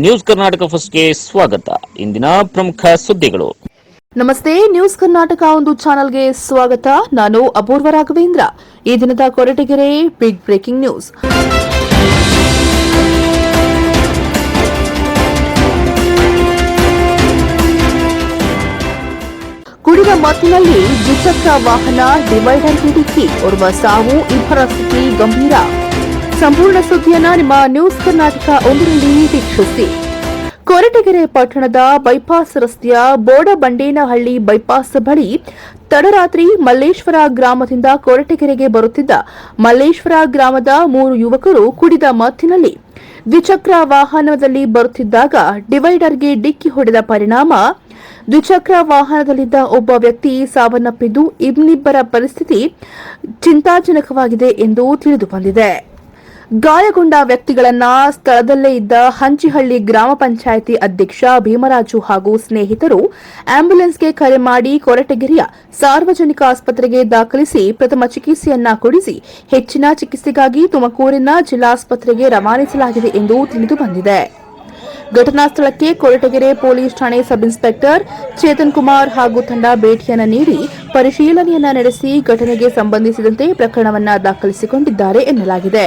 News Karnataka ಫಸ್ಟ್ಗೆ ಸ್ವಾಗತ. ಇಂದಿನ ಪ್ರಮುಖ ಸುದ್ದಿಗಳು. ನಮಸ್ತೆ, ನ್ಯೂಸ್ ಕರ್ನಾಟಕ ಒಂದು ಚಾನೆಲ್ಗೆ ಸ್ವಾಗತ. ನಾನು ಅಪೂರ್ವ ರಾಘವೇಂದ್ರ. ಈ ದಿನದ ಕೊರಟಗೆರೆ ಬಿಗ್ ಬ್ರೇಕಿಂಗ್ ನ್ಯೂಸ್. ಕುಡಿದ ಮತ್ತಿನಲ್ಲಿ ದ್ವಿಚಕ್ರ ವಾಹನ ಡಿವೈಡರ್ ಹಿಡಿಸಿ ಓರ್ವ ಸಾವು, ಇಬ್ಬರ ಸ್ಥಿತಿ ಗಂಭೀರ. ಸಂಪೂರ್ಣ ಸುದ್ದಿಯನ್ನ ನಿಮ್ಮ ನ್ಯೂಸ್ ಕರ್ನಾಟಕ ಒಂದರಲ್ಲಿ ವೀಕ್ಷಿಸಿ. ಕೊರಟಗೆರೆ ಪಟ್ಟಣದ ಬೈಪಾಸ್ ರಸ್ತೆಯ ಬೋಡಬಂಡೇನಹಳ್ಳಿ ಬೈಪಾಸ್ ಬಳಿ ತಡರಾತ್ರಿ ಮಲ್ಲೇಶ್ವರ ಗ್ರಾಮದಿಂದ ಕೊರಟಗೆರೆಗೆ ಬರುತ್ತಿದ್ದ ಮಲ್ಲೇಶ್ವರ ಗ್ರಾಮದ ಮೂರು ಯುವಕರು ಕುಡಿದ ಮತ್ತಿನಲ್ಲಿ ದ್ವಿಚಕ್ರ ವಾಹನದಲ್ಲಿ ಬರುತ್ತಿದ್ದಾಗ ಡಿವೈಡರ್ಗೆ ಡಿಕ್ಕಿ ಹೊಡೆದ ಪರಿಣಾಮ. ದ್ವಿಚಕ್ರ ವಾಹನದಲ್ಲಿದ್ದ ಒಬ್ಬ ವ್ಯಕ್ತಿ ಸಾವನ್ನಪ್ಪಿದ್ದು ಇನ್ನಿಬ್ಬರ ಪರಿಸ್ಥಿತಿ ಚಿಂತಾಜನಕವಾಗಿದೆ ಎಂದು ತಿಳಿದು ಬಂದಿದೆ ಗಾಯಗೊಂಡ ವ್ಯಕ್ತಿಗಳನ್ನ ಸ್ಥಳದಲ್ಲೇ ಇದ್ದ ಹಂಚಿಹಳ್ಳಿ ಗ್ರಾಮ ಪಂಚಾಯಿತಿ ಅಧ್ಯಕ್ಷ ಭೀಮರಾಜು ಹಾಗೂ ಸ್ನೇಹಿತರು ಆಂಬ್ಯುಲೆನ್ಸ್ಗೆ ಕರೆ ಮಾಡಿ ಕೊರಟಗೆರೆಯ ಸಾರ್ವಜನಿಕ ಆಸ್ಪತ್ರೆಗೆ ದಾಖಲಿಸಿ ಪ್ರಥಮ ಚಿಕಿತ್ಸೆಯನ್ನ ಕೊಡಿಸಿ ಹೆಚ್ಚಿನ ಚಿಕಿತ್ಸೆಗಾಗಿ ತುಮಕೂರಿನ ಜಿಲ್ಲಾಸ್ಪತ್ರೆಗೆ ರವಾನಿಸಲಾಗಿದೆ ಎಂದು ತಿಳಿದು ಬಂದಿದೆ. ಘಟನಾ ಸ್ಥಳಕ್ಕೆ ಕೊರಟಗೆರೆ ಪೊಲೀಸ್ ಠಾಣೆ ಸಬ್ ಇನ್ಸ್ಪೆಕ್ಟರ್ ಚೇತನ್ ಕುಮಾರ್ ಹಾಗೂ ತಂಡ ಭೇಟಿಯನ್ನು ನೀಡಿ ಪರಿಶೀಲನೆಯನ್ನ ನಡೆಸಿ ಘಟನೆಗೆ ಸಂಬಂಧಿಸಿದಂತೆ ಪ್ರಕರಣವನ್ನ ದಾಖಲಿಸಿಕೊಂಡಿದ್ದಾರೆ ಎನ್ನಲಾಗಿದೆ.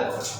algo.